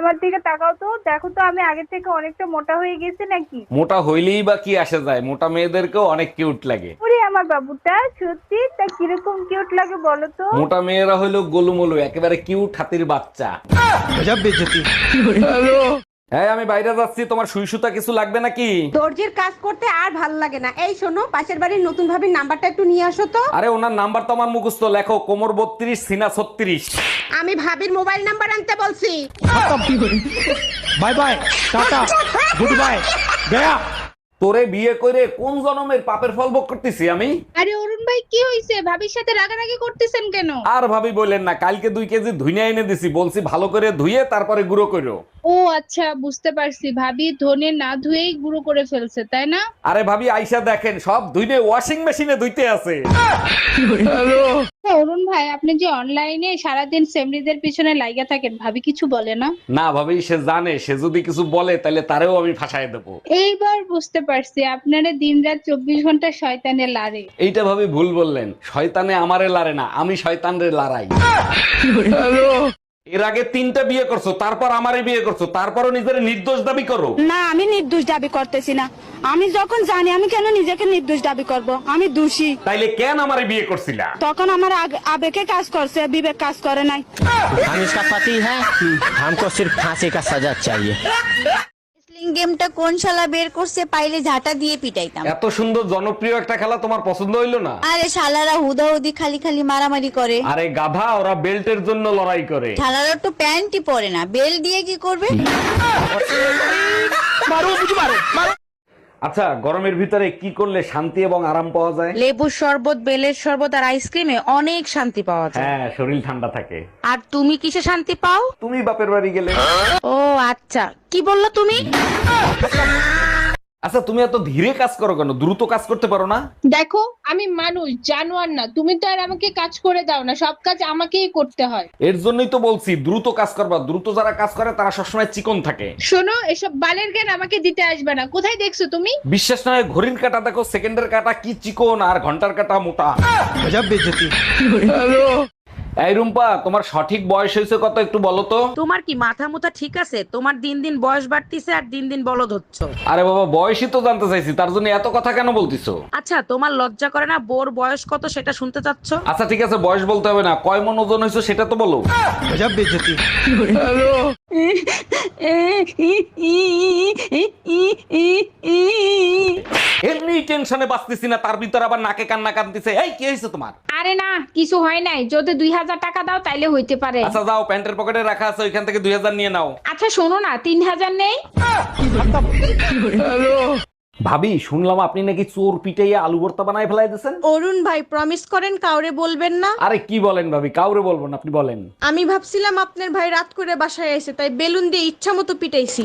আমার দিকে তাকাও তো। দেখো তো আমি আগে থেকে অনেকটা মোটা হয়ে গেছি নাকি? মোটা হইলেই বা কি আসে যায়? মোটা মেয়েদেরকেও অনেক কিউট লাগে। ওরে আমার বাবুটা সত্যি? তা কীরকম কিউট লাগে বলো তো। মোটা মেয়েরা হইল গোলুমলু একেবারে কিউট হাতির বাচ্চা। এই আমি বাইরে যাচ্ছি তোমার সুই সুতা কিছু লাগবে নাকি? দর্জির কাজ করতে আর লাগে না। এই শোনো পাশের বাড়ির নতুন ভাবির নাম্বারটা একটু নিয়ে আসো তো। আরে ওনার নাম্বার তো আমার মুখস্থ। লেখো কোমর বত্রিশ সিনা ছত্রিশ। আমি ভাবির মোবাইল নাম্বার আনতে বলছি। Bye bye tata goodbye গয়া তোরে বিয়ে করে কোন জনমের পাপের ফল ভোগ করতেছি আমি? আরে অরুণ ভাই কি হইছে? ভাবির সাথে রাগারাগি করতেছেন কেন? আর ভাবি বলেন না কালকে দুই কেজি ধুইনা এনে দিছি। বলছি ভালো করে ধুয়ে তারপরে গুঁড়ো করো। ও আচ্ছা বুঝতে পারছি। ভাবি ধনে না ধুয়েই গুঁড়ো করে ফেলছে তাই না? আরে ভাবি আইসা দেখেন সব ধুইনে ওয়াশিং মেশিনে ধুইতে আছে। হ্যাঁ, অরুণ ভাই আপনি যে অনলাইনে সারাদিন সেমরিদের পিছনে লাইগা থাকেন ভাবি কিছু বলে না? না ভাবি সে জানে সে যদি কিছু বলে তাহলে তারেও আমি ফাঁসাই দেবো। এইবার বুঝতে পারছি আপনারা দিনরাত চব্বিশ ঘণ্টা শয়তানে লারে। এইটা ভাবি ভুল বললেন শয়তানে আমারে লারে না আমি শয়তানরে লড়াই। এর আগে তিনটা বিয়ে করছো তারপর আমারে বিয়ে করছো তারপরও নিজের নির্দোষ দাবি করো না আমি নির্দোষ দাবি করতেছি না আমি যখন জানি আমি কেন নিজেকে নির্দোষ দাবি করব আমি দোষী তাইলে কেন আমারে বিয়ে করছিলা তখন আমার আগ- আবেগে কাজ করছে বিবেক কাজ করে নাই हम इसका पति है हमको सिर्फ फांसी का सजा चाहिए রেসলিং গেমটা কোন শালা বের করছে পাইলে ঝাঁটা দিয়ে পিটাইতাম। এত সুন্দর জনপ্রিয় একটা খেলা তোমার পছন্দ হইল না? আরে শালারা হুদাহুদি খালি খালি মারামারি করে। আরে গাধা ওরা বেল্টের জন্য লড়াই করে। শালারা তো প্যান্টই পরে না। বেল দিয়ে কি করবে? আচ্ছা গরমের ভিতরে কি করলে শান্তি এবং আরাম পাওয়া যায়? লেবুর শরবত বেলের শরবত আর আইসক্রিমে অনেক শান্তি পাওয়া যায়। হ্যাঁ শরীর ঠান্ডা থাকে। আর তুমি কিসে শান্তি পাও? তুমি বাপের বাড়ি গেলে। ও আচ্ছা। কি বলল তুমি? আচ্ছা তুমি এত ধীরে কাজ করো কেন? দ্রুত কাজ করতে পারো না? দেখো আমি মানুষ জানোয়ার না। তুমি তো আর আমাকে কাজ করে দাও না সব কাজ আমাকেই করতে হয়। এর জন্যই তো বলছি দ্রুত কাজ করবা। দ্রুত যারা কাজ করে তারা সবসময় চিকন থাকে। শোনো এসব বালের জ্ঞান আমাকে দিতে আসবে না। কোথায় দেখছ তুমি? বিশ্বাস নয় ঘড়ির কাটা দেখো সেকেন্ডের কাটা কি চিকন আর ঘণ্টার কাটা মোটা। হ্যালো এই রুম্পা তোমার সঠিক বয়স হয়েছে কত একটু বলো তো তোমার কি মাথা মুথা ঠিক আছে তোমার দিন দিন বয়স বাড়তিছে আর দিন দিন বলদ হচ্ছ আরে বাবা বয়সই তো জানতে চাইছি তার জন্য এত কথা কেন বলতিছো আচ্ছা তোমার লজ্জা করে না বোর বয়স কত সেটা শুনতে চাচ্ছ আচ্ছা ঠিক আছে বয়স বলতে হবে না কয় মন ওজন হয়েছে সেটা তো বলো হ্যালো টেনশনে বাঁচতেছি না তার ভিতর আবার নাকে কান্না কান্দিছে এই কি হয়েছে তোমার? আরে না কিছু হয় নাই। যদি দুই হাজার টাকা দাও তাইলে হইতে পারে। আচ্ছা যাও প্যান্টের পকেটে রাখা আছে ওইখান থেকে দুই হাজার নিয়ে নাও। আচ্ছা শোনো না তিন হাজার নেই। ভাবি শুনলাম আপনি নাকি চোর পিটাইয়া আলু ভর্তা বানায় ফেলাই দিয়েছেন। অরুণ ভাই প্রমিস করেন কাউরে বলবেন না। আরে কি বলেন ভাবি? কাউরে বলব না আপনি বলেন। আমি ভাবছিলাম আপনার ভাই রাত করে বাসায় এসে তাই বেলুন দিয়ে ইচ্ছা মতো পিটাইছি।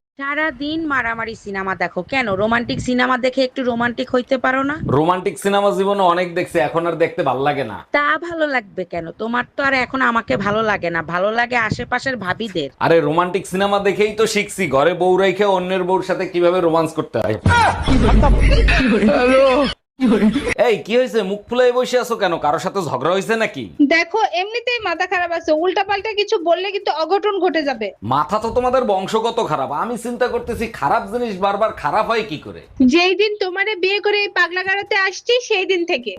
সারা দিন মারামারি সিনেমা দেখো। কেন? রোমান্টিক সিনেমা দেখে একটু রোমান্টিক হইতে পারো না? রোমান্টিক সিনেমা জীবনে অনেক দেখছি এখন আর দেখতে ভালো লাগে না। তা ভালো লাগবে কেন? তোমার তো আর এখন আমাকে ভালো লাগে না। ভালো লাগে আশেপাশের ভাবিদের। আরে রোমান্টিক সিনেমা দেখেই তো শিখছি ঘরে বউ রেখে অন্যের বউর সাথে কীভাবে রোমান্স করতে হয়। এই কি কিছু বললে কিন্তু অঘটন ঘটে যাবে। মাথা তো তোমাদের বংশগত খারাপ। আমি চিন্তা করতেছি খারাপ জিনিস খারাপ হয় কি করে? যেই দিন বিয়ে করে এই পাগলা গাড়াতে আসছি সেই দিন থেকে।